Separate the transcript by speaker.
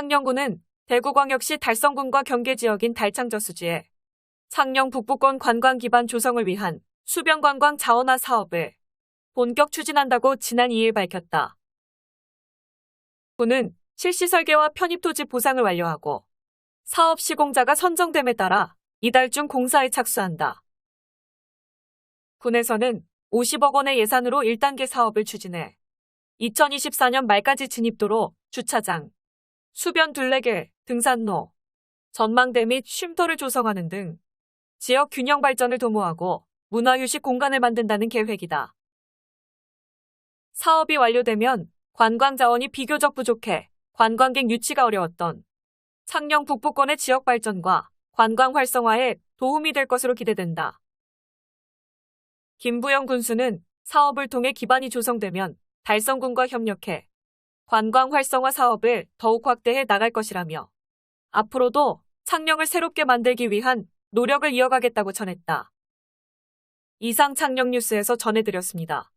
Speaker 1: 창녕군은 대구광역시 달성군과 경계 지역인 달창저수지에 창녕 북부권 관광 기반 조성을 위한 수변 관광 자원화 사업을 본격 추진한다고 지난 2일 밝혔다. 군은 실시 설계와 편입 토지 보상을 완료하고 사업 시공자가 선정됨에 따라 이달 중 공사에 착수한다. 군에서는 50억 원의 예산으로 1단계 사업을 추진해 2024년 말까지 진입도로, 주차장, 수변 둘레길, 등산로, 전망대 및 쉼터를 조성하는 등 지역 균형 발전을 도모하고 문화휴식 공간을 만든다는 계획이다. 사업이 완료되면 관광 자원이 비교적 부족해 관광객 유치가 어려웠던 창녕 북부권의 지역 발전과 관광 활성화에 도움이 될 것으로 기대된다. 김부영 군수는 사업을 통해 기반이 조성되면 달성군과 협력해 관광 활성화 사업을 더욱 확대해 나갈 것이라며 앞으로도 창녕을 새롭게 만들기 위한 노력을 이어가겠다고 전했다. 이상 창녕 뉴스에서 전해드렸습니다.